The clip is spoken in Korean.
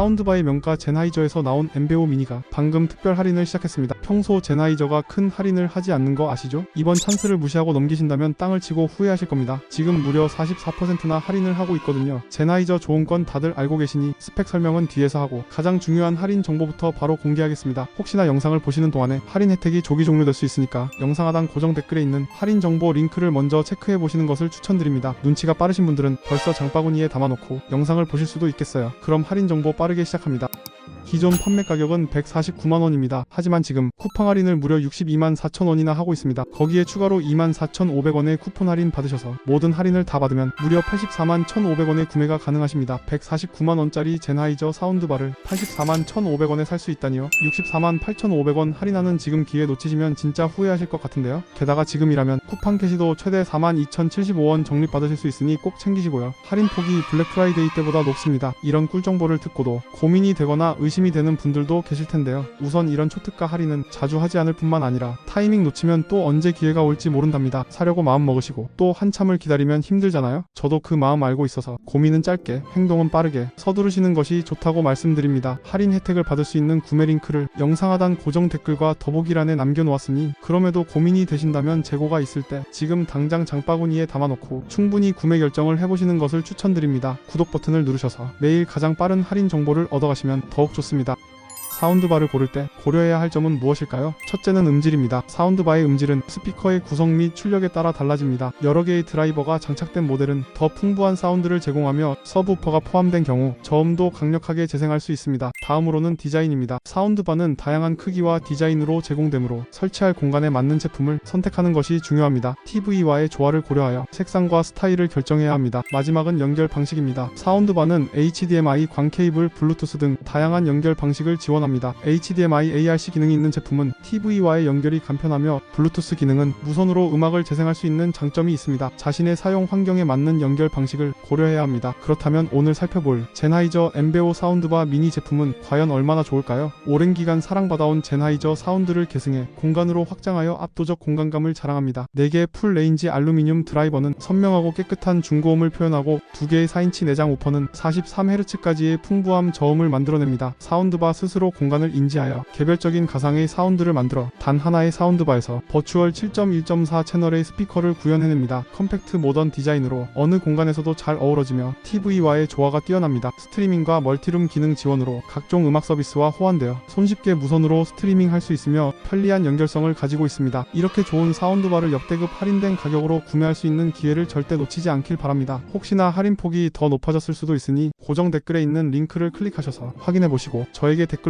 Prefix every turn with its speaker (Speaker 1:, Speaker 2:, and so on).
Speaker 1: 사운드바의 명가 제나이저에서 나온 엠베오 미니가 방금 특별 할인을 시작했습니다. 평소 제나이저가 큰 할인을 하지 않는 거 아시죠? 이번 찬스를 무시하고 넘기신다면 땅을 치고 후회하실 겁니다. 지금 무려 44%나 할인을 하고 있거든요. 제나이저 좋은 건 다들 알고 계시니 스펙 설명은 뒤에서 하고 가장 중요한 할인 정보부터 바로 공개하겠습니다. 혹시나 영상을 보시는 동안에 할인 혜택이 조기 종료될 수 있으니까 영상 하단 고정 댓글에 있는 할인 정보 링크를 먼저 체크해 보시는 것을 추천드립니다. 눈치가 빠르신 분들은 벌써 장바구니에 담아놓고 영상을 보실 수도 있겠어요. 그럼 할인 정보 빠르 게 시작합니다. 기존 판매 가격은 149만원입니다. 하지만 지금 쿠팡 할인을 무려 62만 4천원이나 하고 있습니다. 거기에 추가로 2만 4,500원의 쿠폰 할인 받으셔서 모든 할인을 다 받으면 무려 84만 1,500원에 구매가 가능하십니다. 149만원짜리 제나이저 사운드바를 84만 1,500원에 살 수 있다니요. 64만 8,500원 할인하는 지금 기회 놓치시면 진짜 후회하실 것 같은데요. 게다가 지금이라면 쿠팡 캐시도 최대 4만 2,075원 적립받으실 수 있으니 꼭 챙기시고요. 할인 폭이 블랙 프라이데이 때보다 높습니다. 이런 꿀 정보를 듣고도 고민이 되거나 의심 이 되는 분들도 계실 텐데요. 우선 이런 초특가 할인은 자주 하지 않을 뿐만 아니라 타이밍 놓치면 또 언제 기회가 올지 모른답니다. 사려고 마음 먹으시고 또 한참을 기다리면 힘들잖아요. 저도 그 마음 알고 있어서 고민은 짧게 행동은 빠르게 서두르시는 것이 좋다고 말씀드립니다. 할인 혜택을 받을 수 있는 구매 링크를 영상 하단 고정 댓글과 더보기란에 남겨놓았으니 그럼에도 고민이 되신다면 재고가 있을 때 지금 당장 장바구니에 담아놓고 충분히 구매 결정을 해보시는 것을 추천드립니다. 구독 버튼을 누르셔서 매일 가장 빠른 할인 정보를 얻어가시면 더욱 좋습니다. 좋습니다. 사운드바를 고를 때 고려해야 할 점은 무엇일까요? 첫째는 음질입니다. 사운드바의 음질은 스피커의 구성 및 출력에 따라 달라집니다. 여러 개의 드라이버가 장착된 모델은 더 풍부한 사운드를 제공하며 서브우퍼가 포함된 경우 저음도 강력하게 재생할 수 있습니다. 다음으로는 디자인입니다. 사운드바는 다양한 크기와 디자인으로 제공되므로 설치할 공간에 맞는 제품을 선택하는 것이 중요합니다. TV와의 조화를 고려하여 색상과 스타일을 결정해야 합니다. 마지막은 연결 방식입니다. 사운드바는 HDMI, 광 케이블, 블루투스 등 다양한 연결 방식을 지원합니다. HDMI ARC 기능이 있는 제품은 TV와의 연결이 간편하며 블루투스 기능은 무선으로 음악을 재생할 수 있는 장점이 있습니다. 자신의 사용 환경에 맞는 연결 방식을 고려해야 합니다. 그렇다면 오늘 살펴볼 제나이저 엠베오 사운드바 미니 제품은 과연 얼마나 좋을까요? 오랜 기간 사랑받아온 제나이저 사운드를 계승해 공간으로 확장하여 압도적 공간감을 자랑합니다. 4개의 풀 레인지 알루미늄 드라이버는 선명하고 깨끗한 중고음을 표현하고 2개의 4인치 내장 우퍼는 43Hz까지의 풍부함 저음을 만들어냅니다. 사운드바 스스로 공간을 인지하여 개별적인 가상의 사운드를 만들어 단 하나의 사운드바에서 버추얼 7.1.4 채널의 스피커를 구현해냅니다. 컴팩트 모던 디자인으로 어느 공간에서도 잘 어우러지며 TV와의 조화가 뛰어납니다. 스트리밍과 멀티룸 기능 지원으로 각종 음악 서비스와 호환되어 손쉽게 무선으로 스트리밍 할 수 있으며 편리한 연결성을 가지고 있습니다. 이렇게 좋은 사운드바를 역대급 할인된 가격으로 구매할 수 있는 기회를 절대 놓치지 않길 바랍니다. 혹시나 할인 폭이 더 높아졌을 수도 있으니 고정 댓글에 있는 링크를 클릭하셔서 확인해 보시고 저에게